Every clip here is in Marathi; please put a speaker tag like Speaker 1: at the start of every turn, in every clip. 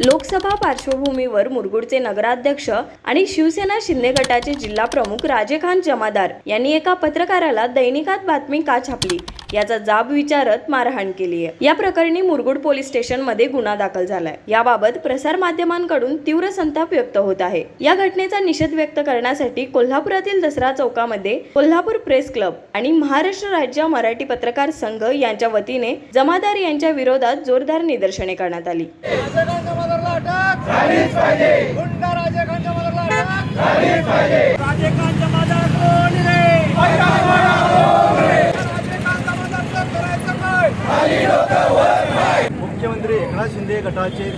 Speaker 1: लोकसभा पार्श्वभूमीवर मुरगुडचे नगराध्यक्ष आणि शिवसेना शिंदे गटाचे जिल्हा प्रमुख राजेखान जमादार यांनी एका पत्रकाराला दैनिकात बातमी का छापली याचा जाब विचारत मारहाण केली आहे. या प्रकरणी मुरगुड पोलीस स्टेशनमध्ये गुन्हा दाखल झालाय. याबाबत प्रसार माध्यमांकडून तीव्र संताप व्यक्त होत आहे. या घटनेचा निषेध व्यक्त करण्यासाठी कोल्हापुरातील दसरा चौकामध्ये कोल्हापूर प्रेस क्लब आणि महाराष्ट्र राज्य मराठी पत्रकार संघ यांच्या वतीने जमादार यांच्या विरोधात जोरदार निदर्शने करण्यात आली.
Speaker 2: झालीच पाहिजे. गुंडा अटक. झालीच पाहिजे. कोण रे? मुख्यमंत्री एकनाथ शिंदे गटाचे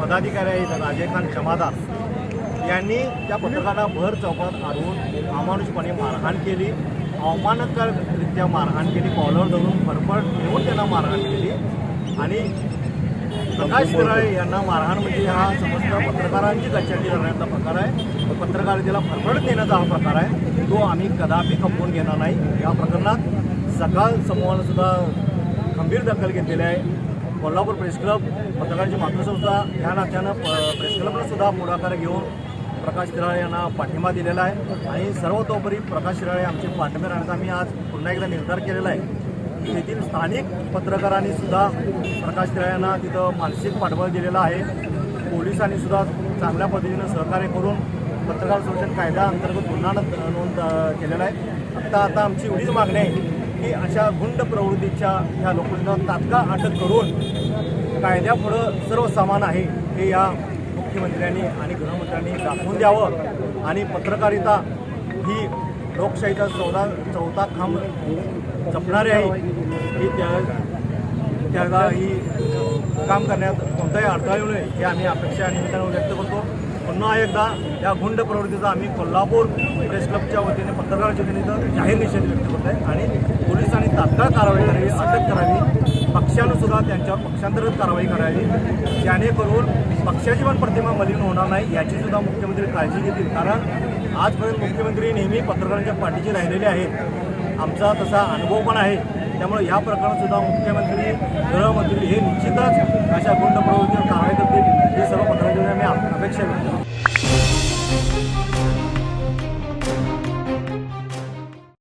Speaker 2: पदाधिकारी आहेत राजेखान जमादार यांनी त्या पत्रकाराला भर चौकात आणून अमानुषपणे मारहाण केली. अवमानकाररित्या मारहाण केली. कॉलर धरून फरफड ठेवून त्यांना मारहाण केली. आणि प्रकाश कराळे यांना मारहाण म्हणजे हा समस्त पत्रकारांची गच्चाटी करण्याचा प्रकार आहे. पत्रकारितेला फरफड देण्याचा हा प्रकार आहे. तो आम्ही कदापि खपवून घेणार नाही. या प्रकरणात सकाळ समूहानं सुद्धा गंभीर दखल घेतलेली आहे. कोल्हापूर प्रेस क्लब पत्रकारांची मातृसंस्था ह्या नात्यानं प- प्रेस क्लबनं सुद्धा पुढाकार घेऊन प्रकाश शिराळे यांना पाठिंबा दिलेला आहे. आणि सर्वतोपरी प्रकाश शिराळे आमचे पाठिंबे राहण्याचा आम्ही आज पुन्हा एकदा निर्धार केलेला आहे. येथील तेथील स्थानिक पत्रकारांनी सुद्धा प्रकाश शिराळे यांना तिथं मानसिक पाठबळ दिलेला आहे. पोलिसांनी सुद्धा चांगल्या पद्धतीनं सहकार्य करून पत्रकार संरक्षण कायद्याअंतर्गत गुन्हा नोंद नोंद, केलेला आहे. आत्ता आता आमची एवढीच मागणी आहे की अशा गुंड प्रवृत्तीच्या ह्या लोकांना तात्काळ अटक करून कायद्यापुढं सर्व समान आहे हे या मुख्यमंत्र्यांनी आणि गृहमंत्र्यांनी दाखवून द्यावं आणि पत्रकारिता ही लोकशाहीचा चौदा चौथा खांब जपणारे आहे. ही त्या त्याला ही काम करण्यात कोणताही अडथळा येऊ नये हे आम्ही अपेक्षा निमित्तानं व्यक्त करतो. पुन्हा एकदा या गुंड प्रवृत्तीचा आम्ही कोल्हापूर प्रेस क्लबच्या वतीने पत्रकारांच्या वतीने जाहीर निषेध व्यक्त करत आहे आणि पोलिसांनी तात्काळ कारवाई करावी अटक करावी. पक्षानं सुद्धा त्यांच्यावर पक्षांतर्गत कारवाई करावी. जेणेकरून पक्षाची पण प्रतिमा मलिन होणार नाही याची सुद्धा मुख्यमंत्री काळजी घेतील. कारण आजपर्यंत मुख्यमंत्री नेहमी पत्रकारांच्या पाठीशी राहिलेले आहेत. आमचा तसा अनुभव पण आहे. त्यामुळे या प्रकरणातसुद्धा मुख्यमंत्री गृहमंत्री हे निश्चितच अशा गुंड प्रवृत्तीवर कारवाई करतील. हे सर्व पत्रकारांची आम्ही अपेक्षा व्यक्त करतो.